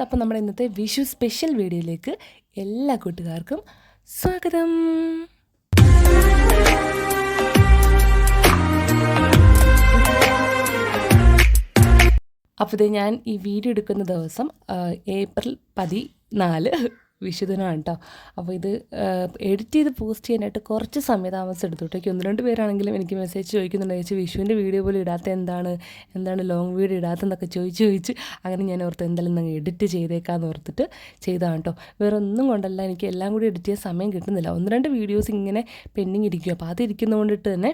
Guys അപ്പോൾ നമ്മുടെ ഇന്നത്തെ വിഷു സ്പെഷ്യൽ വീഡിയോയിലേക്ക് എല്ലാ കൂട്ടുകാർക്കും സ്വാഗതം. അപ്പോൾ ഞാൻ ഈ വീഡിയോ എടുക്കുന്ന ദിവസം ഏപ്രിൽ പതിനാല് വിഷുദിനമാണ് കേട്ടോ അപ്പോൾ ഇത് എഡിറ്റ് ചെയ്ത് പോസ്റ്റ് ചെയ്യാനായിട്ട് കുറച്ച് സമയ താമസം എടുത്തു കേട്ടോ ഒന്ന് രണ്ട് പേരാണെങ്കിലും എനിക്ക് മെസ്സേജ് ചോദിക്കുന്നുണ്ട്. ചേച്ചി വിഷുവിന്റെ വീഡിയോ പോലും ഇടാത്ത എന്താണ്? എന്താണ് ലോങ് വീഡിയോ ഇടാത്തെന്നൊക്കെ ചോദിച്ച് ചോദിച്ച് അങ്ങനെ ഞാൻ ഓർത്ത് എന്തായാലും നിങ്ങൾ എഡിറ്റ് ചെയ്തേക്കാന്ന് ഓർത്തിട്ട് ചെയ്തതാണ് കേട്ടോ വേറെ ഒന്നും കൊണ്ടല്ല എനിക്ക് എല്ലാം കൂടി എഡിറ്റ് ചെയ്യാൻ സമയം കിട്ടുന്നില്ല. ഒന്ന് രണ്ട് വീഡിയോസ് ഇങ്ങനെ പെൻഡിങ് ഇരിക്കും. അപ്പോൾ അതിരിക്കുന്നത് കൊണ്ടിട്ട് തന്നെ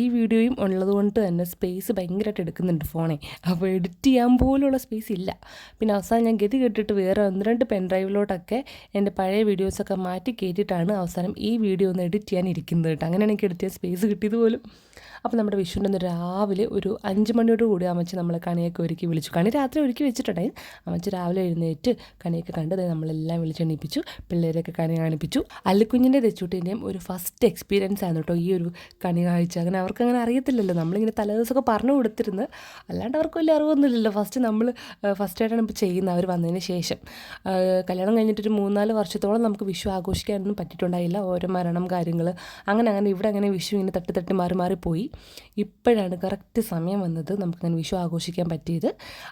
ഈ വീഡിയോയും ഉള്ളതുകൊണ്ട് തന്നെ സ്പേസ് ഭയങ്കരമായിട്ട് എടുക്കുന്നുണ്ട് ഫോണെ അപ്പോൾ എഡിറ്റ് ചെയ്യാൻ പോലുള്ള സ്പേസ് ഇല്ല. പിന്നെ അവസാനം ഞാൻ ഗതി കെട്ടിട്ട് വേറെ ഒന്ന് രണ്ട് പെൻ ഡ്രൈവിലോട്ടൊക്കെ എന്റെ പഴയ വീഡിയോസൊക്കെ മാറ്റി കയറ്റിയിട്ടാണ് അവസാനം ഈ വീഡിയോ ഒന്ന് എഡിറ്റ് ചെയ്യാൻ ഇരിക്കുന്നത് കേട്ടോ. അങ്ങനെയാണ് എനിക്ക് എഡിറ്റ് സ്പേസ് കിട്ടിയത് പോലും. അപ്പോൾ നമ്മുടെ വിഷുവിന്റെ ഒന്ന് രാവിലെ ഒരു അഞ്ച് മണിയോട് കൂടി അമ്മച്ചി നമ്മളെ കണിയൊക്കെ ഒരുക്കി വിളിച്ചു. കണി രാത്രി ഒരുക്കി വെച്ചിട്ടുണ്ടായി. അമ്മച്ചി രാവിലെ എഴുന്നേറ്റ് കണിയൊക്കെ കണ്ട് ദേ നമ്മളെല്ലാം വിളിച്ചെണീപ്പിച്ചു. പിള്ളേരെയൊക്കെ കണി കാണിപ്പിച്ചു. അല്ലിക്കുഞ്ഞിന്റെ രച്ചൂട്ടിന്റെയും ഒരു ഫസ്റ്റ് എക്സ്പീരിയൻസ് ആണ് കേട്ടോ ഈ ഒരു കണി കാഴ്ച. അങ്ങനെ അവർക്കങ്ങനെ അറിയത്തില്ലല്ലോ. നമ്മളിങ്ങനെ തലേദിവസമൊക്കെ പറഞ്ഞു കൊടുത്തിരുന്ന്. അല്ലാണ്ട് അവർക്ക് വലിയ അറിവൊന്നുമില്ലല്ലോ. ഫസ്റ്റ് നമ്മൾ ഫസ്റ്റായിട്ടാണ് ഇപ്പോൾ ചെയ്യുന്നത്. അവർ വന്നതിന് ശേഷം. കല്യാണം കഴിഞ്ഞിട്ടൊരു മൂന്നാൽ വർഷത്തോളം നമുക്ക് വിഷു ആഘോഷിക്കാനൊന്നും പറ്റിയിട്ടുണ്ടായില്ല. ഓരോ മരണം കാര്യങ്ങൾ അങ്ങനെ അങ്ങനെ ഇവിടെ അങ്ങനെ വിഷു ഇങ്ങനെ തട്ടി തട്ടി മാറി മാറി പോയി. ഇപ്പോഴാണ് കറക്റ്റ് സമയം വന്നത് നമുക്കങ്ങനെ വിഷു ആഘോഷിക്കാൻ പറ്റിയത്.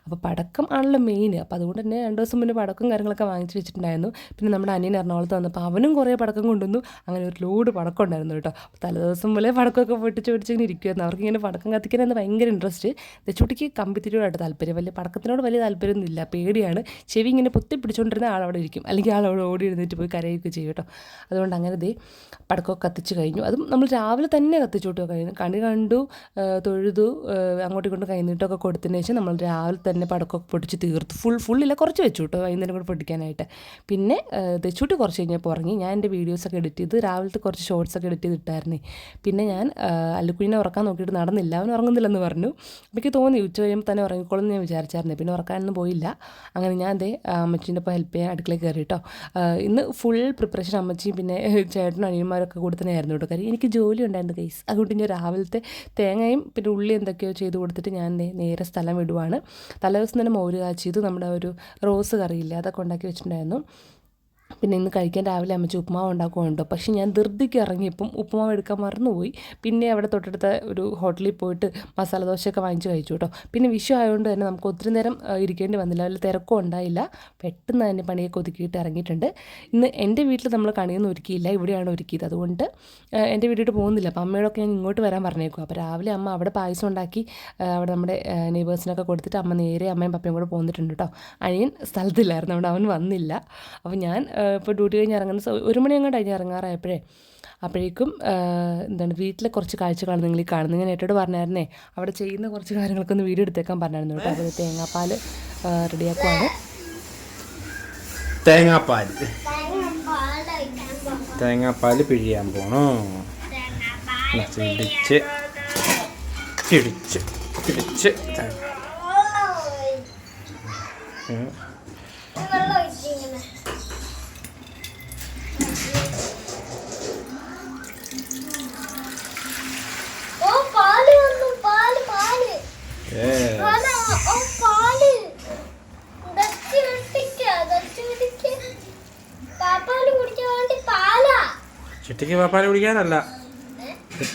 അപ്പോൾ പടക്കം ആണല്ലോ മെയിൻ അപ്പോൾ അതുകൊണ്ട് തന്നെ രണ്ട് ദിവസം മുന്നേ പടക്കം കാര്യങ്ങളൊക്കെ വാങ്ങിച്ച് വെച്ചിട്ടുണ്ടായിരുന്നു. പിന്നെ നമ്മുടെ അനിയൻ എറണാകുളത്ത് വന്നപ്പോൾ അവനും കുറേ പടക്കം കൊണ്ടുവന്നു. അങ്ങനെ ഒരു ലോഡ് പടക്കം ഉണ്ടായിരുന്നു കേട്ടോ. തലേദിവസം പോലെ പടക്കമൊക്കെ പൊട്ടിച്ച് പൊട്ടിച്ചിങ്ങനെ ഇരിക്കുമായിരുന്നു അവർക്ക് ഇങ്ങനെ പടക്കം കത്തിക്കാനാണ് ഭയങ്കര ഇൻട്രസ്റ്റ് ചുട്ടിക്ക് കമ്പിത്തിരിയോടായിട്ട് താല്പര്യം. വലിയ പടക്കത്തിനോട് വലിയ താല്പര്യമൊന്നുമില്ല. പേടിയാണ്. ചെവി ഇങ്ങനെ പൊത്തി പിടിച്ചുകൊണ്ടിരുന്ന ആളവിടെ ഇരിക്കും. അല്ലെങ്കിൽ ആളവിടെ ഓടി എഴുന്നേറ്റ് പോയി കരയൊക്കെ ചെയ്യും കേട്ടോ. അതുകൊണ്ട് അങ്ങനെ ദേ പടക്കമൊക്കെ കത്തിച്ച് കഴിഞ്ഞു. അതും നമ്മൾ രാവിലെ തന്നെ കത്തിച്ചു കേട്ടോ കഴിഞ്ഞു കണി കണ്ടു തൊഴുതു അങ്ങോട്ട് ഇങ്ങോട്ടും കൈനീട്ടമൊക്കെ കൊടുത്തതിന് ശേഷം നമ്മൾ രാവിലെ തന്നെ പടക്കമൊക്കെ പൊടിച്ച് തീർത്തു. ഫുൾ ഫുള്ളില്ല കുറച്ച് വെച്ചു കേട്ടോ വൈകുന്നേരം കൂടെ പൊട്ടിക്കാനായിട്ട്. പിന്നെ തെച്ചുട്ടി കുറച്ച് കഴിഞ്ഞപ്പോൾ ഉറങ്ങി. ഞാൻ എന്റെ വീഡിയോസൊക്കെ എഡിറ്റ് ചെയ്ത് രാവിലത്തെ കുറച്ച് ഷോർട്സൊക്കെ എഡിറ്റ് ചെയ്ത് ഇട്ടായിരുന്നേ പിന്നെ ഞാൻ അല്ലുക്കുഞ്ഞിനെ ഉറക്കാൻ നോക്കിയിട്ട് നടന്നില്ല. അവൻ ഉറങ്ങുന്നില്ലെന്ന് പറഞ്ഞു. എനിക്ക് തോന്നി ഉച്ച കഴിയുമ്പോൾ തന്നെ ഉറങ്ങിക്കോളെന്ന് ഞാൻ വിചാരിച്ചായിരുന്നു. പിന്നെ ഉറക്കാനൊന്നും പോയില്ല. അങ്ങനെ ഞാൻ അതേ അമ്മച്ചീന്റെ ഒപ്പം ഹെൽപ്പ് ചെയ്യാൻ അടുക്കളയിൽ കയറി കേട്ടോ. ഇന്ന് ഫുൾ പ്രിപ്പറേഷൻ അമ്മച്ചിയും പിന്നെ ചേട്ടനും അനിയന്മാരൊക്കെ കൂടെ തന്നെ ആയിരുന്നു കേട്ടോ. കാര്യം എനിക്ക് ജോലി ഉണ്ടായിരുന്നു കൈസ് അതുകൊണ്ട് ഞാൻ രാവിലത്തെ തേങ്ങയും പിന്നെ ഉള്ളി എന്തൊക്കെയോ ചെയ്ത് കൊടുത്തിട്ട് ഞാൻ നേരെ സ്ഥലം വിടുവാണ്. തലേദിവസം തന്നെ മോര് കാച്ചിയത് നമ്മുടെ ഒരു റോസ് കറിയില്ലേ അതൊക്കെ ഉണ്ടാക്കി വെച്ചിട്ടുണ്ടായിരുന്നു. പിന്നെ ഇന്ന് കഴിക്കാൻ രാവിലെ അമ്മച്ചി ഉപ്പുമാവ് ഉണ്ടാക്കുകയുണ്ടോ പക്ഷേ ഞാൻ ധൃതിക്ക് ഇറങ്ങിയപ്പം ഉപ്പുമാവ് എടുക്കാൻ മറന്നുപോയി. പിന്നെ അവിടെ തൊട്ടടുത്ത ഒരു ഹോട്ടലിൽ പോയിട്ട് മസാല ദോശയൊക്കെ വാങ്ങിച്ച് കഴിച്ചു കേട്ടോ. പിന്നെ വിഷു ആയതുകൊണ്ട് തന്നെ നമുക്ക് ഒത്തിരി നേരം ഇരിക്കേണ്ടി വന്നില്ല. അതിൽ തിരക്കും ഉണ്ടായില്ല. പെട്ടെന്ന് തന്നെ പണിയൊക്കെ ഒതുക്കിയിട്ട് ഇറങ്ങിയിട്ടുണ്ട്. ഇന്ന് എന്റെ വീട്ടിൽ നമ്മൾ കണിയൊന്നും ഒരുക്കിയില്ല. ഇവിടെയാണ് ഒരുക്കിയത്. അതുകൊണ്ട് എന്റെ വീട്ടിലോട്ട് പോകുന്നില്ല. അപ്പോൾ അമ്മയോടൊക്കെ ഞാൻ ഇങ്ങോട്ട് വരാൻ പറഞ്ഞേക്കും. അപ്പോൾ രാവിലെ അമ്മ അവിടെ പായസം ഉണ്ടാക്കി അവിടെ നമ്മുടെ നെയ്ബേഴ്സിനൊക്കെ കൊടുത്തിട്ട് അമ്മ നേരെ അമ്മയും പപ്പയും കൂടെ പോന്നിട്ടുണ്ട് കേട്ടോ. അനിയൻ സ്ഥലത്തില്ലായിരുന്നു. അവിടെ അവൻ വന്നില്ല. അപ്പോൾ ഞാൻ ഇപ്പോൾ ഡ്യൂട്ടി കഴിഞ്ഞ് ഇറങ്ങുന്ന ഒരു മണി അങ്ങോട്ട് അതിന് ഇറങ്ങാറായപ്പോഴേ അപ്പോഴേക്കും എന്താണ് വീട്ടിലെ കുറച്ച് കാഴ്ചകളാണ് നിങ്ങൾ ഈ കാണുന്നത്. ഞാൻ ഏട്ടോട് പറഞ്ഞായിരുന്നേ അവിടെ ചെയ്യുന്ന കുറച്ച് കാര്യങ്ങളൊക്കെ ഒന്ന് വീഡിയോ എടുത്തേക്കാൻ പറഞ്ഞായിരുന്നു കേട്ടോ. അപ്പോൾ തേങ്ങാപ്പാൽ റെഡിയാക്കുവാണ്. തേങ്ങാപ്പാൽ തേങ്ങാപ്പാൽ പിഴിയാൻ പോണോ? പിടിച്ച് പിടിച്ച് പിടിച്ച് തേങ്ങ. ഉം. ഓ പാൽ വന്നു പാൽ പാൽ Yes. പാൽ ഓ പാൽ ദച്ച് വെട്ടിക്ക ദച്ച് വെട്ടിക്ക പാപ്പാൽ കുടിക്കാൻ വേണ്ടി പാലാ ചിട്ടിക്ക് പാപ്പാൽ കുടിക്കാനല്ല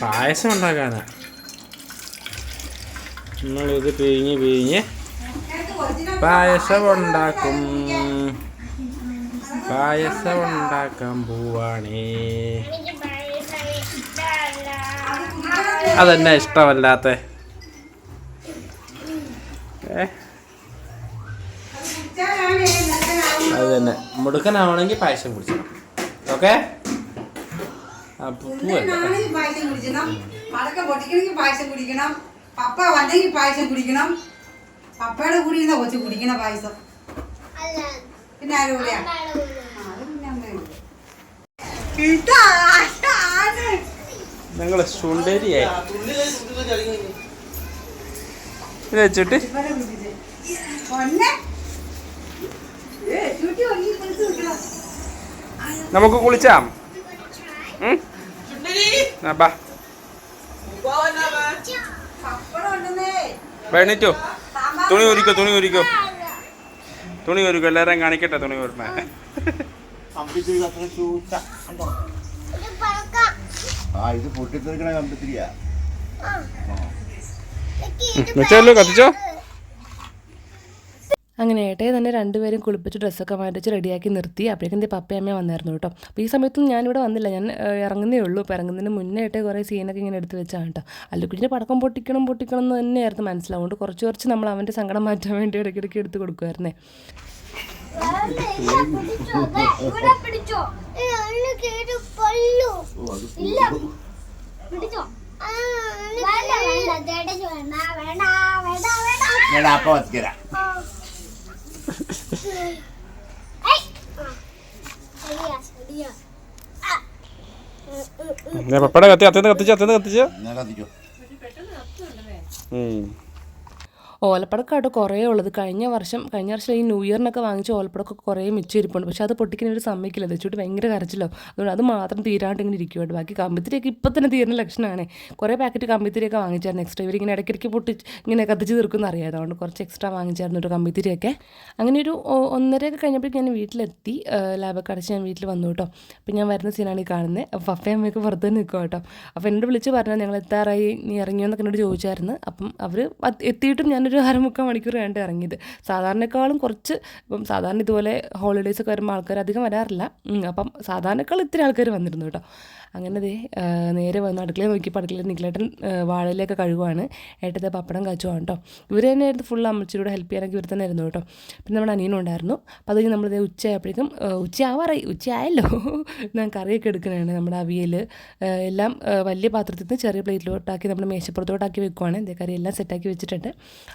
പായസം ഉണ്ടാക്കാനാ. നമ്മളിത് പിഴിഞ്ഞ് പിഴിഞ്ഞ് പായസം ഉണ്ടാക്കും പായസം ഉണ്ടാക്കാൻ പോവാണേ. അതെന്നെ ഇഷ്ടമല്ലാത്ത. അത് തന്നെ മുടുക്കനാവണമെങ്കിൽ പായസം കുടിച്ചു. ഓക്കെ? പായസം കുടിക്കണം. മടക്ക പൊട്ടിക്കണമെങ്കിൽ പായസം കുടിക്കണം. പപ്പ വന്നെങ്കിൽ പായസം കുടിക്കണം. പപ്പയുടെ കൂടി ഇരുന്ന കൊച്ചു കുടിക്കണ പായസം. അല്ല. പിന്നെ ആരും കൂടിയാ. ഇതാ, വെച്ചിട്ട്. നമുക്ക് കുളിച്ചാം. ഉണ്ടെന്നേ തുണി ഒരുക്കോ തുണി ഒരുക്കോ തുണി ഒരുക്കോ എല്ലാവരെയും കാണിക്കട്ടെ തുണി ഒരുമ ആ ഇത് പൊട്ടിത്തെറിക്കണ കമ്പിത്തിരിയാ വെച്ചല്ലോ കത്തിച്ചോ അങ്ങനെ ഏട്ടയെ തന്നെ രണ്ടുപേരും കുളിപ്പിച്ച് ഡ്രസ്സൊക്കെ മാറ്റിച്ച് റെഡിയാക്കി നിർത്തി. അപ്പോഴേക്കും എന്റെ പപ്പയും അമ്മയും വന്നായിരുന്നു കേട്ടോ. അപ്പോൾ ഈ സമയത്തും ഞാനിവിടെ വന്നില്ല. ഞാൻ ഇറങ്ങുന്നേ ഉള്ളൂ. അപ്പോൾ ഇറങ്ങുന്നതിന് മുന്നേ ഏട്ടേ കുറേ സീനൊക്കെ ഇങ്ങനെ എടുത്ത് വെച്ചാണ് കേട്ടോ. അല്ലുക്കുഞ്ഞിന്റെ പടക്കം പൊട്ടിക്കണം പൊട്ടിക്കണം എന്ന് തന്നെയായിരുന്നു മനസ്സിലാവുകൊണ്ട് കുറച്ച് കുറച്ച് നമ്മൾ അവന്റെ സങ്കടം മാറ്റാൻ വേണ്ടി ഇടയ്ക്കിടയ്ക്ക് എടുത്ത് കൊടുക്കുമായിരുന്നേ പിടിച്ചോ വേണ്ട വേണ്ട. വേണ്ട വേണ്ട വേണ്ട വേണ്ട ഞാൻ അപ്പ വത്തിക്കരാ ആ. ഏയ്. ആ. ശരിയാ ശരിയാ ആ. ഉം, പപ്പയുടെ കത്തി അത്തേന്ന് കത്തിച്ച് അത്തേന്ന് കത്തിച്ച്. ഞാൻ കത്തിച്ചോ കുറേ ഉള്ളത്. കഴിഞ്ഞ വർഷം കഴിഞ്ഞ വർഷം ഈ ന്യൂ ഇയറിനൊക്കെ വാങ്ങിച്ച ഓലപ്പടക്കം കുറേ മിച്ചം ഇരിപ്പുണ്ട് പക്ഷേ അത് പൊട്ടിക്കുന്ന ഒരു സമ്മതിക്കില്ല. വെച്ചിട്ട് ഭയങ്കര കരച്ചിലോ. അതുകൊണ്ട് അത് മാത്രം തീരാണ്ട് ഇങ്ങനെ ഇരിക്കുവാണ്. ബാക്കി കമ്പിത്തിരിയൊക്കെ ഇപ്പം തന്നെ തീരുന്ന ലക്ഷണമാണ്. കുറേ പാക്കറ്റ് കമ്പിത്തിരിയൊക്കെ വാങ്ങിച്ചായിരുന്നു. എക്സ്ട്രാ ഇവരിങ്ങനെ ഇടയ്ക്കിടയ്ക്ക് പൊട്ടി ഇങ്ങനെ കത്തിച്ച് തീർക്കുന്ന അറിയാം. അതുകൊണ്ട് കുറച്ച് എക്സ്ട്രാ വാങ്ങിച്ചായിരുന്നു ഒരു കമ്പിത്തിരിയൊക്കെ. അങ്ങനെ ഒരു ഒന്നരയൊക്കെ കഴിഞ്ഞപ്പോഴേക്കും ഞാൻ വീട്ടിലെത്തി. ലാബൊക്കെ അടച്ച് ഞാൻ വീട്ടിൽ വന്നു കേട്ടോ. അപ്പം ഞാൻ വരുന്ന സീനാണ് ഈ കാണുന്നത് അപ്പോൾ പപ്പയും അമ്മയൊക്കെ പുറത്ത് തന്നെ നിൽക്കുക കേട്ടോ. അപ്പോൾ എന്നോട് വിളിച്ച് പറഞ്ഞാൽ ഞങ്ങൾ എത്താറായി? നീ ഇറങ്ങിയോ? എന്നൊക്കെ എന്നോട് ചോദിച്ചായിരുന്നു. അപ്പം അവർ എത്തിയിട്ടും ഞാനൊരു അരമുക്കാൽ മണിക്കൂർ വേണ്ട ഇറങ്ങിയത്. സാധാരണക്കാളും കുറച്ച് ഇപ്പം സാധാരണ ഇതുപോലെ ഹോളിഡേയ്സ് ഒക്കെ വരുമ്പോൾ ആൾക്കാർ അധികം വരാറില്ല അപ്പം സാധാരണക്കാൾ ഇത്തിരി ആൾക്കാർ വന്നിരുന്നു കേട്ടോ. അങ്ങനെ ദേ നേരെ വന്ന് അടുക്കളയിൽ നോക്കിയപ്പോൾ അടുക്കളയിൽ നിക്ലേട്ടൻ വാഴയിലൊക്കെ കഴുകുവാണ്. ഏട്ടത്തെ പപ്പടം കാച്ചുവാണ് കേട്ടോ. ഇവർ തന്നെയായിരുന്നു ഫുൾ അമ്മച്ചിലൂടെ ഹെൽപ്പ് ചെയ്യാനൊക്കെ ഇവർ തന്നെ ആയിരുന്നു കേട്ടോ. പിന്നെ നമ്മുടെ അനിയനും ഉണ്ടായിരുന്നു. അപ്പോൾ അത് നമ്മൾ ദേ ഉച്ചയായപ്പോഴേക്കും ഉച്ചയാവാറായി ഉച്ചയായല്ലോ. ഞാൻ കറിയൊക്കെ എടുക്കുന്നതാണ് നമ്മുടെ അവിയൽ. എല്ലാം വലിയ പാത്രത്തിൽ നിന്ന് ചെറിയ പ്ലേറ്റിലോട്ടാക്കി നമ്മൾ മേശപ്പുറത്തോട്ടാക്കി വെക്കുവാണ്. ഇതേ കറി എല്ലാം സെറ്റാക്കി വെച്ചിട്ടുണ്ട്.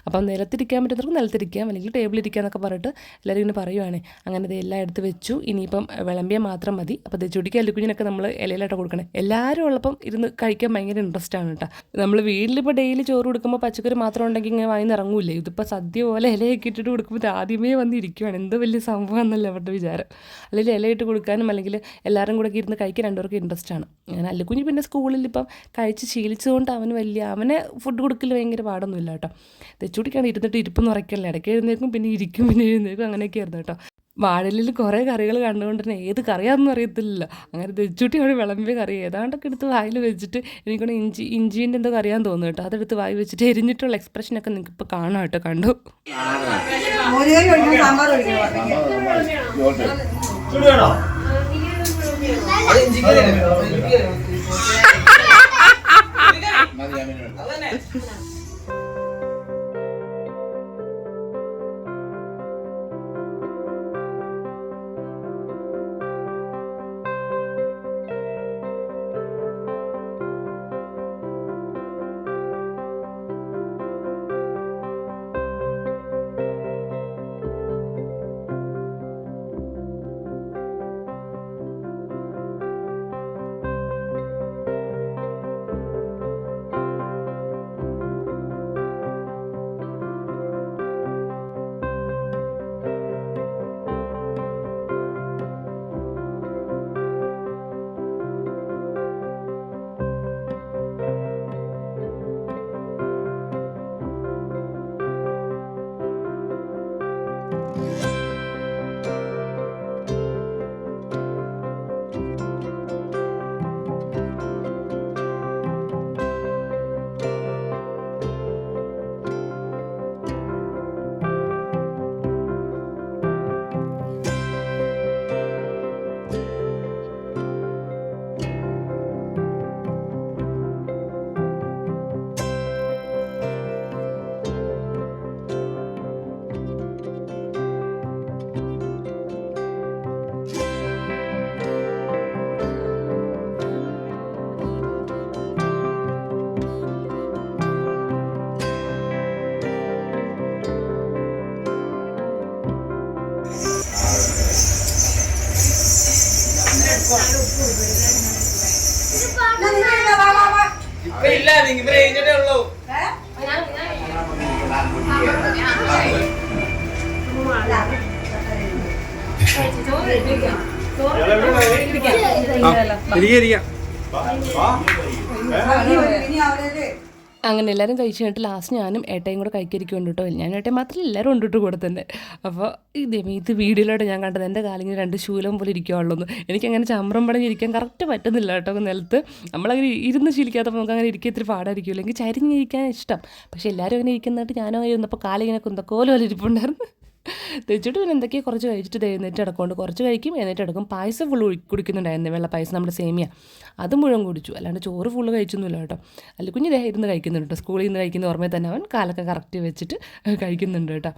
അപ്പം നിലത്തിരിക്കാൻ പറ്റുന്നവർക്ക് നിലത്തിരിക്കാം അല്ലെങ്കിൽ ടേബിളിരിക്കുക ഇരിക്കാന്നൊക്കെ പറഞ്ഞിട്ട് എല്ലാവരും ഇങ്ങനെ പറയുവാണ്. അങ്ങനെ ഇത് എല്ലാം എടുത്ത് വെച്ചു. ഇനിയിപ്പം വിളമ്പിയാൽ മാത്രം മതി. അപ്പോൾ ഇത് ചുടിക്കല്ലുക്കുഞ്ഞിനൊക്കെ നമ്മൾ ഇലയിലായിട്ട് കൊടുക്കണേ. എല്ലാവരും ഉള്ളപ്പം ഇരുന്ന് കഴിക്കാൻ ഭയങ്കര ഇൻട്രസ്റ്റ് ആണ് കേട്ടോ നമ്മൾ വീട്ടിലിപ്പോൾ ഡെയിലി ചോറ് കൊടുക്കുമ്പോൾ പച്ചക്കറി മാത്രം ഉണ്ടെങ്കിൽ ഇങ്ങനെ വാങ്ങി ഇറങ്ങൂലേ ഇതിപ്പോൾ സദ്യ പോലെ ഇലയൊക്കെ ഇട്ടിട്ട് കൊടുക്കുമ്പോൾ ആദ്യമേ വന്ന് ഇരിക്കുവാണ്. എന്ത് വലിയ സംഭവം എന്നല്ല അവരുടെ വിചാരം. അല്ലെങ്കിൽ ഇലയിട്ട് കൊടുക്കാനും അല്ലെങ്കിൽ എല്ലാവരും കൂടെ ഇരുന്ന് കഴിക്കാൻ രണ്ടുപേർക്ക് ഇൻട്രസ്റ്റ് ആണ്. അങ്ങനെ അല്ലുക്കുഞ്ഞ് പിന്നെ സ്കൂളിൽ ഇപ്പം കഴിച്ച് ശീലിച്ചുകൊണ്ട് അവന് വലിയ അവനെ ഫുഡ് കൊടുക്കൽ ഭയങ്കര പാടൊന്നുമില്ല കേട്ടോ തെച്ചുടിക്കാണ് ഇരുന്നിട്ട് ഇരിപ്പെന്ന് നിറയ്ക്കല്ലേ ഇടയ്ക്ക് എഴുന്നേക്കും പിന്നെ ഇരിക്കും പിന്നെ എഴുന്നേക്കും അങ്ങനെയൊക്കെ ആയിരുന്നു കേട്ടോ വാഴലിൽ കുറേ കറികൾ കണ്ടുകൊണ്ട് തന്നെ ഏത് കറിയാണെന്ന് അറിയത്തില്ലല്ലോ. അങ്ങനെ തെച്ചുട്ടി അവിടെ വിളമ്പിയ കറി. ഏതാണ്ടൊക്കെ എടുത്ത് വായിൽ വെച്ചിട്ട് എനിക്കൊന്ന് ഇഞ്ചി ഇഞ്ചീന്റെ എന്തോ കറിയാന്ന് തോന്നുന്നു കേട്ടോ. അതെടുത്ത് വായി വെച്ചിട്ട് എരിഞ്ഞിട്ടുള്ള എക്സ്പ്രഷനൊക്കെ നിങ്ങൾക്ക് ഇപ്പോൾ കാണാം കേട്ടോ കണ്ടു? മോര് എടുക്കാം. ഇല്ല നിങ്ങൾ വാ. ആ ഇരിക്കാം ഇരിക്കാം ഇനി ഒരു- ഇനി അവിടെ ഒരു അങ്ങനെ എല്ലാവരും കഴിച്ച് കഴിഞ്ഞിട്ട് ലാസ്റ്റ് ഞാനും ഏട്ടയും കൂടെ കഴിക്കരിക്കും ഉണ്ട് കേട്ടോ. ഞാൻ ഏട്ടയും മാത്രമല്ല എല്ലാവരും ഉണ്ട് കൂടെ തന്നെ. അപ്പോൾ ഇത് ഇത് വീഡിയോയിലോട്ട് ഞാൻ കണ്ടത് എന്റെ കാലിങ്ങനെ രണ്ട് ശൂലം പോലെ ഇരിക്കുവാണല്ലോ എനിക്കങ്ങനെ ചമ്രം പടഞ്ഞിരിക്കാൻ കറക്റ്റ് പറ്റുന്നില്ല കേട്ടോ നിലത്ത്. നമ്മളങ്ങനെ ഇരുന്ന് ശീലിക്കാത്തപ്പോൾ നമുക്ക് അങ്ങനെ ഇരിക്കാൻ ഇത്തിരി പാടായിരിക്കുമല്ലോ എനിക്ക് ചരിഞ്ഞിരിക്കാൻ ഇഷ്ടം. പക്ഷേ എല്ലാവരും അങ്ങനെ ഇരിക്കുന്നതായിട്ട് ഞാനും ഇരുന്നപ്പോൾ കാലിങ്ങനെ കുന്തക്കോല പോലെ ഇരിപ്പുണ്ടായിരുന്നു. തെച്ചിട്ട് പിന്നെ എന്തൊക്കെയോ കുറച്ച് കഴിച്ചിട്ട് എന്നിട്ട് കിടക്കൊണ്ട് കുറച്ച് കഴിക്കും എഴുന്നേറ്റ് കിടക്കും. പായസം ഫുൾ കുടിക്കുന്നുണ്ടായിരുന്നു. വെള്ള പായസം നമ്മുടെ സേമിയ. അത് മുഴുവൻ കുടിച്ചു. അല്ലാണ്ട് ചോറ് ഫുള്ള് കഴിച്ചൊന്നുമില്ല കേട്ടോ. അല്ല കുഞ്ഞ് ദേ ഇരുന്ന് കഴിക്കുന്നുണ്ട് കേട്ടോ. സ്കൂളിൽ നിന്ന് കഴിക്കുന്ന ഓർമ്മയിൽ തന്നെ അവൻ കാലൊക്കെ കറക്റ്റ് വെച്ചിട്ട് കഴിക്കുന്നുണ്ട് കേട്ടോ.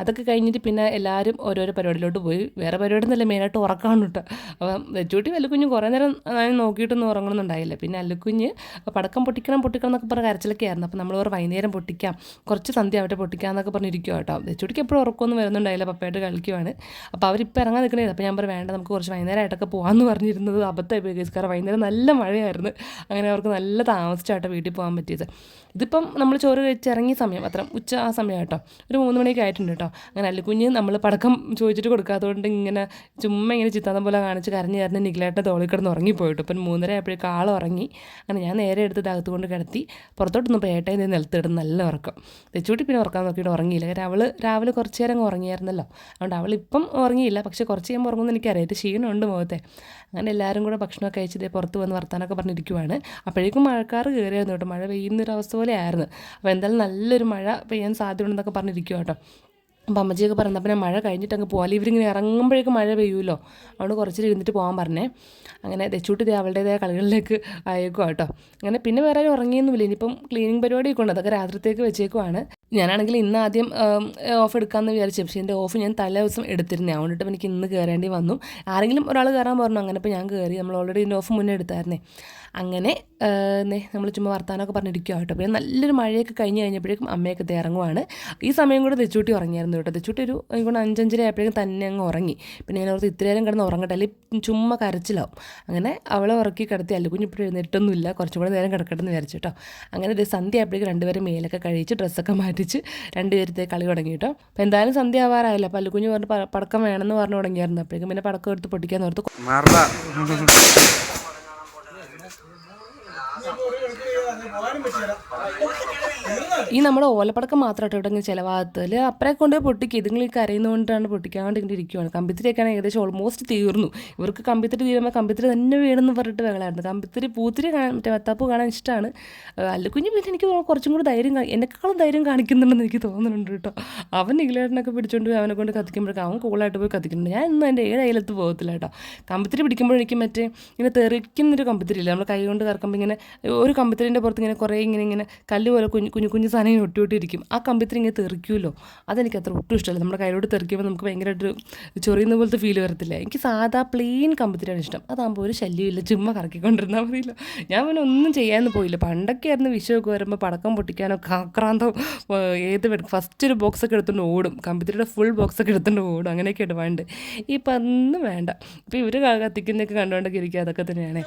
അതൊക്കെ കഴിഞ്ഞിട്ട് പിന്നെ എല്ലാവരും ഓരോരോ പരിപാടിയിലോട്ട് പോയി. വേറെ പരിപാടി എന്നല്ല മെയിനായിട്ട് ഉറക്കാണ് കേട്ടോ. അപ്പം വെച്ചൂട്ടി വല്ലുക്കുഞ്ഞ് കുറേ നേരം നോക്കിയിട്ടൊന്നും ഉറങ്ങണമെന്നുണ്ടായില്ല പിന്നെ അല്ലുക്കുഞ്ഞ് പടക്കം പൊട്ടിക്കണം പൊട്ടിക്കണം എന്നൊക്കെ പറഞ്ഞ കരച്ചിലൊക്കെ ആയിരുന്നു. അപ്പോൾ നമ്മൾ ഒരു വൈകുന്നേരം പൊട്ടിക്കാം കുറച്ച് സന്ധ്യ അവിടെ പൊട്ടിക്കാം എന്നൊക്കെ പറഞ്ഞിരിക്കുക കേട്ടോ. വെച്ചൂട്ടിക്ക് എപ്പോഴും ഉറക്കമൊന്നും വരുന്നുണ്ടായില്ല പപ്പയായിട്ട് കളിക്കുവാണ്. അപ്പോൾ അവരിപ്പോൾ ഇറങ്ങാൻ നിൽക്കണേ. അപ്പോൾ ഞാൻ പറഞ്ഞു വേണ്ട നമുക്ക് കുറച്ച് വൈകുന്നേരമായിട്ടൊക്കെ പോകാമെന്ന് പറഞ്ഞിരുന്നത് അബദ്ധമായി. കാരണം വൈകുന്നേരം നല്ല മഴയായിരുന്നു. അങ്ങനെ അവർക്ക് നല്ല താമസിച്ചാട്ടോ വീട്ടിൽ പോകാൻ പറ്റിയത്. ഇതിപ്പം നമ്മൾ ചോറ് കഴിച്ചിറങ്ങിയ സമയം അത്ര ഉച്ച ആ സമയം കേട്ടോ ഒരു മൂന്ന് മണിയൊക്കെ ആയിട്ടുണ്ട് കേട്ടോ അങ്ങനെ അല്ലുകുഞ്ഞ് നമ്മൾ പടക്കം ചോദിച്ചിട്ട് കൊടുക്കാത്തതുകൊണ്ട് ഇങ്ങനെ ചുമ്മാ ഇങ്ങനെ ചിത്താന്തം പോലെ കാണിച്ച് കരഞ്ഞ് കരഞ്ഞ് നിഖിലേട്ടന്റെ തോളിൽ കിടന്ന് ഉറങ്ങിപ്പോയിട്ടു. ഇപ്പം മൂന്നര ആയപ്പോഴേക്കും ആൾ ഉറങ്ങി. അങ്ങനെ ഞാൻ നേരെ എടുത്ത് അകത്ത് കൊണ്ട് കിടത്തി പുറത്തോട്ടൊന്നും പേട്ടയിൽ നിന്ന് നിലത്തിടും. നല്ല ഉറക്കം. തെച്ചുകൂട്ടി പിന്നെ ഉറക്കാൻ നോക്കിയിട്ട് ഉറങ്ങിയില്ല. കാരണം അവൾ രാവിലെ കുറച്ച് നേരം ഉറങ്ങിയായിരുന്നല്ലോ. അതുകൊണ്ട് അവൾ ഇപ്പം ഉറങ്ങിയില്ല. പക്ഷേ കുറച്ച് കഴിയുമ്പോൾ ഉറങ്ങുമെന്ന് എനിക്കറിയാം. ക്ഷീണമുണ്ട് മുഖത്തെ. അങ്ങനെ എല്ലാവരും കൂടെ ഭക്ഷണമൊക്കെ കഴിച്ച് പുറത്ത് വന്ന് വർത്താനൊക്കെ പറഞ്ഞിരിക്കുവാണ്. അപ്പോഴേക്കും മഴക്കാർ കയറിയായിരുന്നു കേട്ടോ. മഴ പെയ്യുന്നൊരവസ്ഥ പോലെ ആയിരുന്നു അപ്പോൾ എന്തായാലും നല്ലൊരു മഴ പെയ്യാൻ സാധ്യതയുണ്ടെന്നൊക്കെ പറഞ്ഞിരിക്കുക കേട്ടോ. അപ്പം അമ്മച്ചിയൊക്കെ പറഞ്ഞു അപ്പം മഴ കഴിഞ്ഞിട്ട് അങ്ങ് പോകാം ഇവരിങ്ങനെ ഇറങ്ങുമ്പോഴേക്കും മഴ പെയ്യുമല്ലോ അതുകൊണ്ട് കുറച്ച് ഇരുന്നിട്ട് പോകാൻ പറഞ്ഞേ. അങ്ങനെ തെച്ചൂട്ടി അവളുടേതായ കളികളിലേക്ക് അയക്കുക കേട്ടോ. അങ്ങനെ പിന്നെ വേറെ ആരും ഉറങ്ങിയൊന്നുമില്ല. ഇനിയിപ്പം ക്ലീനിങ് പരിപാടിയൊക്കെ ഉണ്ട്. അതൊക്കെ രാത്രിത്തേക്ക് വെച്ചേക്കുവാണ്. ഞാനാണെങ്കിൽ ഇന്ന് ആദ്യം ഓഫ് എടുക്കാമെന്ന് വിചാരിച്ചു. പക്ഷേ എന്റെ ഓഫ് ഞാൻ തലേ ദിവസം എടുത്തിരുന്നേ. അതുകൊണ്ടിട്ട് എനിക്ക് ഇന്ന് കയറേണ്ടി വന്നു. ആരെങ്കിലും ഒരാൾ കയറാൻ പറഞ്ഞു. അങ്ങനെ ഇപ്പോൾ ഞാൻ കയറി നമ്മൾ ഓൾറെഡി ഇതിന്റെ ഓഫ് മുന്നേ എടുത്തായിരുന്നേ. അങ്ങനെ നമ്മൾ ചുമ്മാ വർത്താനമൊക്കെ പറഞ്ഞിരിക്കുക കേട്ടോ. പിന്നെ നല്ലൊരു മഴയൊക്കെ കഴിഞ്ഞ് കഴിഞ്ഞപ്പോഴേക്കും അമ്മയൊക്കെ ഇറങ്ങുവാണ്. ഈ സമയം കൂടെ തെച്ചൂട്ടി ഉറങ്ങിയായിരുന്നു കേട്ടോ. തെച്ചൂട്ടി ഒരു ഇവിടെ അഞ്ചഞ്ചര ആയപ്പോഴേക്കും തന്നെ അങ്ങ് ഉറങ്ങി. പിന്നെ ഞാൻ ഓർത്ത് ഇത്രയേരം കിടന്ന് ഉറങ്ങട്ടെ. അല്ലെങ്കിൽ ചുമ്മാ കരച്ചിലാവും. അങ്ങനെ അവളെ ഉറക്കി കിടത്തി. അല്ല കുഞ്ഞ് ഇപ്പോഴും എഴുന്നേറ്റൊന്നുമില്ല. കുറച്ചും കൂടെ നേരം കിടക്കട്ടെ എന്ന് വിചാരിച്ചു കേട്ടോ. അങ്ങനെ ഇത് സന്ധ്യ ആയപ്പോഴേക്കും രണ്ടുപേരും മേലൊക്കെ കഴിച്ച് ഡ്രസ്സൊക്കെ മാറ്റിച്ച് രണ്ടുപേരത്തെ കളി തുടങ്ങി കേട്ടോ. അപ്പോൾ എന്തായാലും സന്ധ്യ ആവാറായില്ല. അപ്പോൾ അല്ലുകുഞ്ഞ് പറഞ്ഞ് പടക്കം വേണമെന്ന് പറഞ്ഞു തുടങ്ങിയായിരുന്നു. അപ്പോഴേക്കും പിന്നെ പടക്കം എടുത്ത് പൊട്ടിക്കാൻ ഓർത്ത് ഈ നമ്മുടെ ഓലപ്പടക്കം മാത്രമായിട്ട് ഇവിടെ ഇങ്ങനെ ചിലവാകത്തിൽ അപ്പറെ കൊണ്ടുപോയി പൊട്ടിക്കുക ഇതുങ്ങളിൽ കരയുന്നതുകൊണ്ടാണ് പൊട്ടിക്കാണ്ട് ഇങ്ങനെ ഇരിക്കുവാണ്. കമ്പിത്തിരിയൊക്കെയാണ് ഏകദേശം ഓൾമോസ്റ്റ് തീർന്നു. ഇവർക്ക് കമ്പിത്തിരി തീരുമ്പോൾ കമ്പിത്തിരി തന്നെ വേണമെന്ന് പറഞ്ഞിട്ട് വെകളായിരുന്നു കമ്പിത്തിരി പൂത്തിരി കാണാൻ മറ്റേ വത്താപ്പ് കാണാൻ ഇഷ്ടമാണ് അല്ലുകുഞ്ഞ് പിന്നെ എനിക്ക് കുറച്ചും കൂടി ധൈര്യം എന്നെക്കാളും ധൈര്യം കാണിക്കുന്നുണ്ടെന്ന് എനിക്ക് തോന്നുന്നുണ്ട് കേട്ടോ. അവൻ ഇഗ്ലേട്ടനൊക്കെ പിടിച്ചോണ്ട് പോയി അവനെ കൊണ്ട് കത്തിക്കുമ്പോഴേക്കും അവൻ കൂളായിട്ട് പോയി കത്തിക്കുന്നുണ്ട്. ഞാൻ ഇന്നും എന്റെ ഏഴ് അയലത്ത് പോകത്തില്ല കേട്ടോ. കമ്പിത്തിരി പിടിക്കുമ്പോൾ എനിക്ക് മറ്റേ ഇങ്ങനെ തെറിക്കുന്നൊരു കമ്പിത്തിരി ഇല്ല. നമ്മൾ കൈ കൊണ്ട് കറക്കുമ്പോൾ ഇങ്ങനെ ഒരു കമ്പിത്തിരിന്റെ പുറത്ത് ഇങ്ങനെ കുറേ ഇങ്ങനെ ഇങ്ങനെ കല്ല് പോലെ കുഞ്ഞു കുഞ്ഞു കുഞ്ഞു സാധനം ഇങ്ങനെ ഒട്ടി ഒട്ടി ആ കമ്പിത്തിരി ഇങ്ങനെ തെറിക്കുമല്ലോ അതെനിക്ക് അത്ര ഒട്ടും ഇഷ്ടമല്ല. നമ്മുടെ കയ്യിലോട്ട് തെറിക്കുമ്പോൾ നമുക്ക് ഭയങ്കരമായിട്ട് ചൊറിയുന്ന പോലത്തെ ഫീൽ വരത്തില്ല. എനിക്ക് സാധാ പ്ലെയിൻ കമ്പിത്തിരിയാണ് ഇഷ്ടം. അതാകുമ്പോൾ ഒരു ശല്യമില്ല ചുമ്മാ കറക്കിക്കൊണ്ടിരുന്നാൽ മതിയല്ലോ. ഞാൻ പിന്നെ ഒന്നും ചെയ്യാനൊന്നും പോയില്ല. പണ്ടൊക്കെ ആയിരുന്നു വിഷയമൊക്കെ വരുമ്പോൾ പടക്കം പൊട്ടിക്കാനോ കാക്രാന്തോ ഏത് ഫസ്റ്റ് ഒരു ബോക്സ് ഒക്കെ എടുത്തുകൊണ്ട് ഓടും. കമ്പിത്തിരിയുടെ ഫുൾ ബോക്സ് ഒക്കെ എടുത്തുകൊണ്ട് ഓടും. അങ്ങനെയൊക്കെ ഇടവാണ്ട്. വേണ്ട ഇപ്പം അതൊന്നും വേണ്ട. ഇപ്പം ഇവർ കത്തിക്കുന്നൊക്കെ കണ്ടുകൊണ്ടൊക്കെ ഇരിക്കുക അതൊക്കെ തന്നെയാണ്.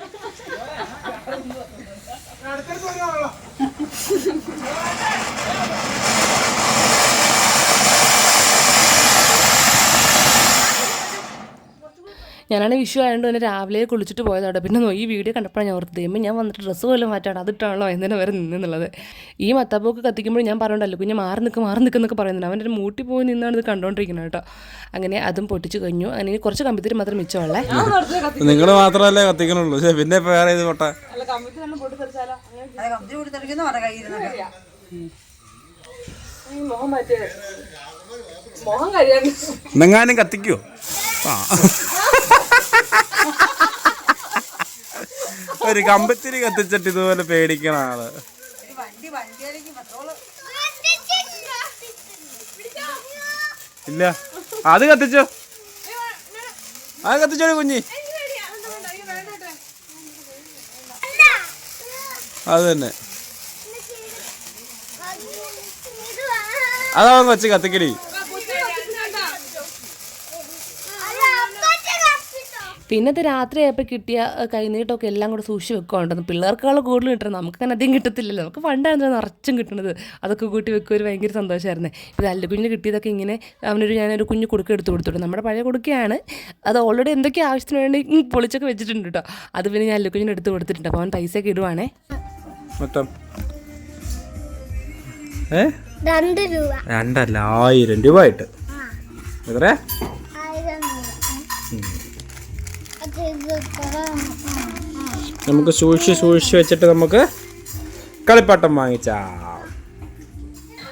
ഞാനാണെങ്കിൽ വിഷു ആയതുകൊണ്ട് തന്നെ രാവിലെ കുളിച്ചിട്ട് പോയതാണ് പിന്നെ നോ- ഈ വീഡിയോ കണ്ടപ്പോഴാണ് ഞാൻ ഓർത്തത് ദൈവമേ ഞാൻ വന്നിട്ട് ഡ്രസ്സ് പോലും മാറ്റാണ് അതിട്ടാണല്ലോ എന്തിനാ വരെ നിന്നുള്ളത് ഈ മത്താപ്പൊക്കെ കത്തിക്കുമ്പോൾ ഞാൻ പറഞ്ഞിട്ടല്ലോ കുഞ്ഞ് മാറി നിൽക്കും മാറി നിൽക്കുന്നൊക്കെ പറയുന്നുണ്ട്. അവന്റെ ഒരു മൂട്ടി പോയി നിന്നാണ് ഇത് കണ്ടുകൊണ്ടിരിക്കുന്നത് കേട്ടോ. അങ്ങനെ അതും പൊട്ടിച്ച് കഴിഞ്ഞു. അങ്ങനെ കുറച്ച് കമ്പിത്തിരി മാത്രം മിച്ചമുള്ളേ. നിങ്ങൾ മാത്രമല്ലേ കത്തിക്കണുള്ളൂ. പിന്നെ വേറെ ഇത് പൊട്ടെ എന്നെങ്ങാനും കത്തിക്കോ? ആ. ഒരു കമ്പത്തിരി കത്തിച്ചിട്ട് ഇതുപോലെ പേടിക്കണ ആൾ. ഇല്ല. അത് കത്തിച്ചോ. അത് കത്തിച്ചോളൂ കുഞ്ഞി. അത് തന്നെ. അതാവും കൊച്ചു കത്തിക്കടി. പിന്നത്തെ രാത്രി ആയപ്പോൾ കിട്ടിയ കൈനീട്ടൊക്കെ കൈനീട്ടമൊക്കെ എല്ലാം കൂടെ സൂക്ഷിച്ച് വെക്കുകയുണ്ടെന്ന് പിള്ളേർക്കാളും കൂടുതൽ കിട്ടണം. നമുക്ക് അങ്ങനെ അധികം കിട്ടത്തില്ലല്ലോ. നമുക്ക് പണ്ടായിരുന്നു നിറച്ചും കിട്ടുന്നത് അതൊക്കെ കൂട്ടി വെക്കുക ഒരു ഭയങ്കര സന്തോഷമായിരുന്നേ ഇത് അല്ലുകുഞ്ഞിന് കിട്ടിയതൊക്കെ ഇങ്ങനെ അവനൊരു ഞാനൊരു കുഞ്ഞു കുടുക്ക എടുത്ത് കൊടുത്തിട്ടു നമ്മുടെ പഴയ കുടുക്കയാണ്. അത് ഓൾറെഡി എന്തൊക്കെ ആവശ്യത്തിന് വേണ്ടി പൊളിച്ചൊക്കെ വെച്ചിട്ടുണ്ട് കേട്ടോ അത് പിന്നെ ഞാൻ അല്ലുകുഞ്ഞിന് എടുത്ത് കൊടുത്തിട്ടുണ്ട്. അപ്പോൾ അവൻ പൈസയൊക്കെ ഇടുവാണേ. മൊത്തം. രണ്ടല്ല ആയിരം രൂപ. ആയിട്ട്. എത്ര നമുക്ക് സൂക്ഷിച്ച് സൂക്ഷിച്ച് വെച്ചിട്ട് നമുക്ക് കളിപ്പാട്ടം വാങ്ങിച്ചാം.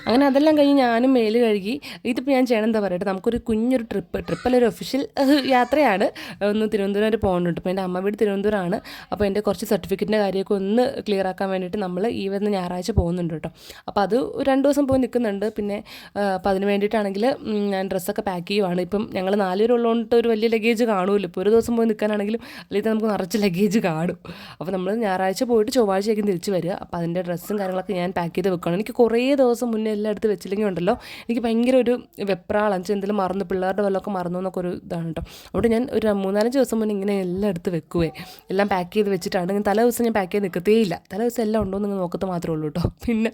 അങ്ങനെ അതെല്ലാം കഴിഞ്ഞ് ഞാനും മേൽ കഴുകി ഇതിപ്പോൾ ഞാൻ ചെയ്യണം എന്താ പറയട്ടെ നമുക്കൊരു കുഞ്ഞൊരു ട്രിപ്പ് ട്രിപ്പല്ല ഒരു ഒഫീഷ്യൽ യാത്രയാണ്. ഒന്ന് തിരുവനന്തപുരം വരെ പോകുന്നുണ്ട് ഇപ്പോൾ എന്റെ അമ്മ വീട് തിരുവനന്തപുരമാണ്. അപ്പോൾ എന്റെ കുറച്ച് സർട്ടിഫിക്കറ്റിന്റെ കാര്യമൊക്കെ ഒന്ന് ക്ലിയർ ആക്കാൻ വേണ്ടിയിട്ട് നമ്മൾ ഈ വരുന്ന ഞായറാഴ്ച പോകുന്നുണ്ട് കേട്ടോ. അപ്പോൾ അത് രണ്ട് ദിവസം പോയി നിൽക്കുന്നുണ്ട് പിന്നെ അപ്പോൾ അതിന് വേണ്ടിയിട്ടാണെങ്കിൽ ഞാൻ ഡ്രസ്സൊക്കെ പാക്ക് ചെയ്യുവാണ്. ഇപ്പം ഞങ്ങൾ നാലുപേരുള്ളതുകൊണ്ട് ഒരു വലിയ ലഗേജ് കാണുമല്ലോ ഇപ്പോൾ ഒരു ദിവസം പോയി നിൽക്കാനാണെങ്കിലും അല്ലെങ്കിൽ നമുക്ക് നിറച്ച് ലഗേജ് കാണും. അപ്പോൾ നമ്മൾ ഞായറാഴ്ച പോയിട്ട് ചൊവ്വാഴ്ചയായിരിക്കും തിരിച്ച് വരിക. അപ്പോൾ അതിന്റെ ഡ്രസ്സും കാര്യങ്ങളൊക്കെ ഞാൻ പാക്ക് ചെയ്ത് വെക്കണം എനിക്ക് കുറേ ദിവസം മുന്നേ എല്ലാം എടുത്ത് വെച്ചില്ലെങ്കിൽ ഉണ്ടല്ലോ എനിക്ക് ഭയങ്കര ഒരു വെപ്രാളം. വെച്ചാൽ എന്തെങ്കിലും മറന്നു പിള്ളേരുടെ വല്ലതൊക്കെ മറന്നു എന്നൊക്കെ ഒരു ഇതാണ് കേട്ടോ. അവിടെ ഞാൻ ഒരു മൂന്നാലഞ്ച് ദിവസം മുന്നേ ഇങ്ങനെ എല്ലാം എടുത്ത് വെക്കുവേ. എല്ലാം പാക്ക് ചെയ്ത് വെച്ചിട്ടാണ്. ഞാൻ തലേ ദിവസം ഞാൻ പാക്ക് ചെയ്ത് നിൽക്കത്തേ ഇല്ല തലേ ദിവസം എല്ലാം ഉണ്ടോ എന്ന് നോക്കത്ത് മാത്രമേ ഉള്ളൂ കേട്ടോ. പിന്നെ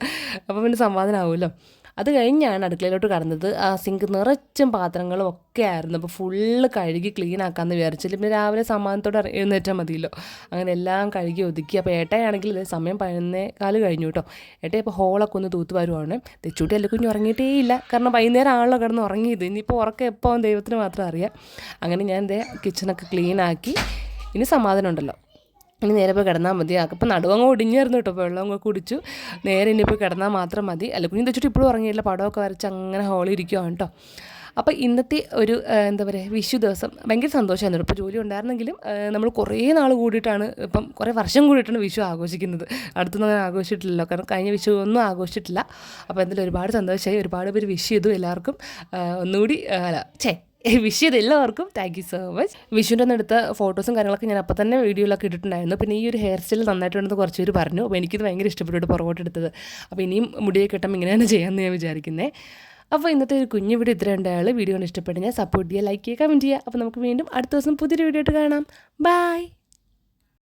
അപ്പോൾ പിന്നെ സമാധാനമാവുമല്ലോ അത് കഴിഞ്ഞാണ് അടുക്കളയിലോട്ട് കടന്നത്. ആ സിങ്ക് നിറച്ചും പാത്രങ്ങളും ഒക്കെ ആയിരുന്നു. അപ്പോൾ ഫുള്ള് കഴുകി ക്ലീൻ ആക്കാമെന്ന് വിചാരിച്ചില്ല പിന്നെ രാവിലെ സമാധാനത്തോടെ എഴുന്നേറ്റാൽ മതിയല്ലോ. അങ്ങനെ എല്ലാം കഴുകി ഒതുക്കി. അപ്പോൾ ഏട്ടയാണെങ്കിൽ സമയം പതിനൊന്നേ കാൽ കഴിഞ്ഞു കേട്ടോ ഏട്ടയെ ഇപ്പോൾ ഹോളൊക്കെ ഒന്ന് തൂത്ത് വരുവാണ്. തെച്ചൂട്ടി അല്ല കുഞ്ഞ് ഉറങ്ങിയിട്ടേ ഇല്ല. കാരണം വൈകുന്നേരം ആണല്ലോ കിടന്ന് ഉറങ്ങിയത്. ഇനിയിപ്പോൾ ഉറക്കം എപ്പോൾ ദൈവത്തിന് മാത്രം അറിയാം. അങ്ങനെ ഞാൻ എന്റെ കിച്ചണൊക്കെ ക്ലീൻ ആക്കി. ഇനി സമാധാനം ഉണ്ടല്ലോ. ഇനി നേരെ പോയി കിടന്നാൽ മതി. അപ്പം നടുവങ്ങ് ഒടിഞ്ഞായിരുന്നു കേട്ടോ. വെള്ളം അങ്ങ് കുടിച്ചു. നേരെ ഇനി പോയി കിടന്നാൽ മാത്രം മതി. അല്ല കുഞ്ഞു വെച്ചിട്ട് ഇപ്പോഴും ഉറങ്ങിയില്ല. പടമൊക്കെ വരച്ച് അങ്ങനെ ഹോളിൽ ഇരിക്കുവാണ് കേട്ടോ. അപ്പോൾ ഇന്നത്തെ ഒരു എന്താ പറയുക വിഷു ദിവസം ഭയങ്കര സന്തോഷമായിരുന്നു ഇപ്പോൾ ജോലി ഉണ്ടായിരുന്നെങ്കിലും നമ്മൾ കുറേ നാൾ കൂടിയിട്ടാണ് ഇപ്പം കുറേ വർഷം കൂടിയിട്ടാണ് വിഷു ആഘോഷിക്കുന്നത്. അടുത്തൊന്നും അങ്ങനെ ആഘോഷിച്ചിട്ടില്ലല്ലോ. കാരണം കഴിഞ്ഞ വിഷു ഒന്നും ആഘോഷിച്ചിട്ടില്ല. അപ്പോൾ എന്തായാലും ഒരുപാട് സന്തോഷമായി. ഒരുപാട് പേര് വിഷ് ചെയ്തു എല്ലാവർക്കും. ഒന്നുകൂടി അല്ല ഛേ വിഷ് ചെയ്ത് എല്ലാവർക്കും താങ്ക് യു സോ മച്ച് വിഷുവിന്റെ അടുത്ത ഫോട്ടോസും കാര്യങ്ങളൊക്കെ ഞാൻ അപ്പോൾ തന്നെ വീഡിയോയിലൊക്കെ ഇട്ടിട്ടുണ്ടായിരുന്നു. പിന്നെ ഈ ഒരു ഹെയർ സ്റ്റൈൽ നന്നായിട്ടുണ്ടെന്ന് കുറച്ച് പേര് പറഞ്ഞു. അപ്പോൾ എനിക്കിത് ഭയങ്കര ഇഷ്ടപ്പെട്ടു പുറകോട്ട് എടുത്തത്. അപ്പോൾ ഇനിയും മുടിയൊക്കെ കിട്ടുമ്പോൾ ഇങ്ങനെ തന്നെ ചെയ്യാമെന്ന് ഞാൻ വിചാരിക്കുന്നത് അപ്പോൾ ഇന്നത്തെ ഒരു കുഞ്ഞു വീഡിയോ ഇത്ര ഉണ്ടായാൽ വീഡിയോ ഇഷ്ടപ്പെട്ട് ഞാൻ സപ്പോർട്ട് ചെയ്യുക ലൈക്ക് ചെയ്യുക കമന്റ് ചെയ്യുക. അപ്പോൾ നമുക്ക് വീണ്ടും അടുത്ത ദിവസം പുതിയൊരു വീഡിയോ ആയിട്ട് കാണാം. ബൈ